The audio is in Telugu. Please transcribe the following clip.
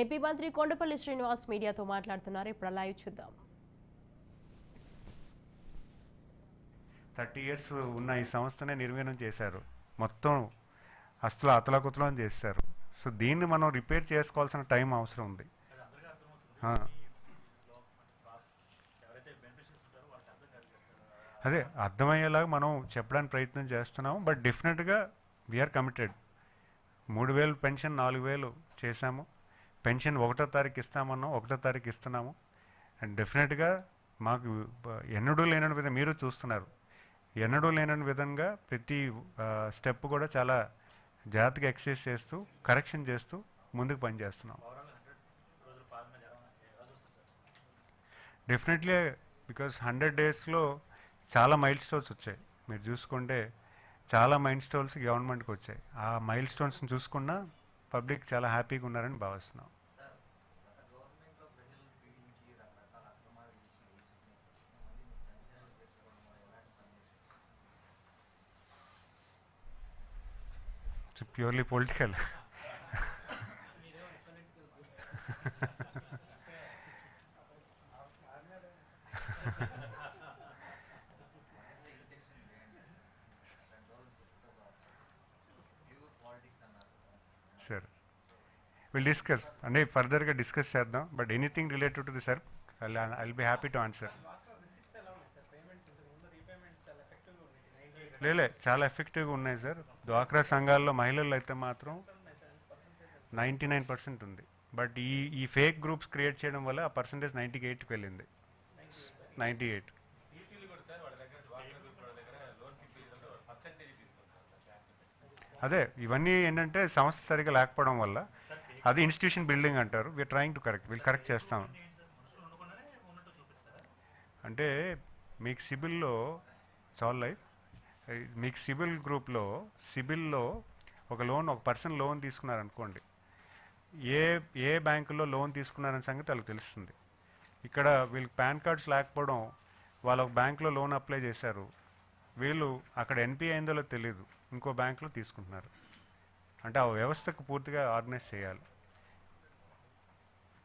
ఏపీ మంత్రి కొండపల్లి శ్రీనివాస్ మీడియాతో మాట్లాడుతున్నారు. ఇప్పుడు లైవ్ చూద్దాం. థర్టీ ఇయర్స్ ఉన్న ఈ సంస్థనే నిర్వీర్యం చేశారు. మొత్తం అసలు అతలకుతలం చేశారు. సో దీన్ని మనం రిపేర్ చేసుకోవాల్సిన టైం అవసరం ఉంది. అదే అర్థమయ్యేలాగా మనం చెప్పడానికి ప్రయత్నం చేస్తున్నాం బట్ డెఫినెట్గా వీఆర్ కమిటెడ్ మూడు వేలు పెన్షన్ నాలుగు వేలు చేశాము. పెన్షన్ ఒకటో తారీఖు ఇస్తామన్నాం ఒకటో తారీఖు ఇస్తున్నాము. అండ్ డెఫినెట్గా మాకు ఎన్నడూ లేనని విధంగా మీరు చూస్తున్నారు. ఎన్నడూ లేనని విధంగా ప్రతి స్టెప్ కూడా చాలా జాగ్రత్తగా ఎక్సర్సైజ్ చేస్తూ కరెక్షన్ చేస్తూ ముందుకు పనిచేస్తున్నాం. డెఫినెట్లీ బికాస్ హండ్రెడ్ డేస్లో చాలా మైల్ స్టోన్స్ వచ్చాయి. మీరు చూసుకుంటే చాలా మైల్ స్టోన్స్ గవర్నమెంట్కి వచ్చాయి. ఆ మైల్ స్టోన్స్ని చూసుకున్నా పబ్లిక్ చాలా హ్యాపీగా ఉన్నారని భావిస్తున్నాం. ప్యూర్ పాలిటిక్స్ అన్నారు సార్ విల్ డిస్కస్ అంటే ఫర్దర్గా డిస్కస్ చేద్దాం but anything related to the sir I be happy to answer లేలే చాలా ఎఫెక్టివ్గా ఉన్నాయి సార్. డ్వాక్రా సంఘాల్లో మహిళలు అయితే మాత్రం నైంటీ నైన్ పర్సెంట్ ఉంది. బట్ ఈ ఈ ఫేక్ గ్రూప్స్ క్రియేట్ చేయడం వల్ల ఆ పర్సంటేజ్ నైంటీకి ఎయిట్కి వెళ్ళింది. Ninety eight. అదే ఇవన్నీ ఏంటంటే సంస్థ సరిగా లేకపోవడం వల్ల అది ఇన్స్టిట్యూషన్ బిల్డింగ్ అంటారు. వీఆర్ ట్రయింగ్ టు కరెక్ట్ వీళ్ళు కరెక్ట్ చేస్తాం. అంటే మీకు సిబిల్లో సాల్ లైఫ్ మీకు సిబిల్ గ్రూప్లో సిబిల్లో ఒక లోన్ ఒక పర్సన్ లోన్ తీసుకున్నారనుకోండి. ఏ ఏ బ్యాంకులో లోన్ తీసుకున్నారనే సంగతి వాళ్ళకి తెలుస్తుంది. ఇక్కడ వీళ్ళకి పాన్ కార్డ్స్ లేకపోవడం వాళ్ళు ఒక బ్యాంకులో లోన్ అప్లై చేశారు వీళ్ళు అక్కడ ఎన్పి అయిందో తెలియదు ఇంకో బ్యాంకులో తీసుకుంటున్నారు. అంటే ఆ వ్యవస్థకు పూర్తిగా ఆర్గనైజ్ చేయాలి.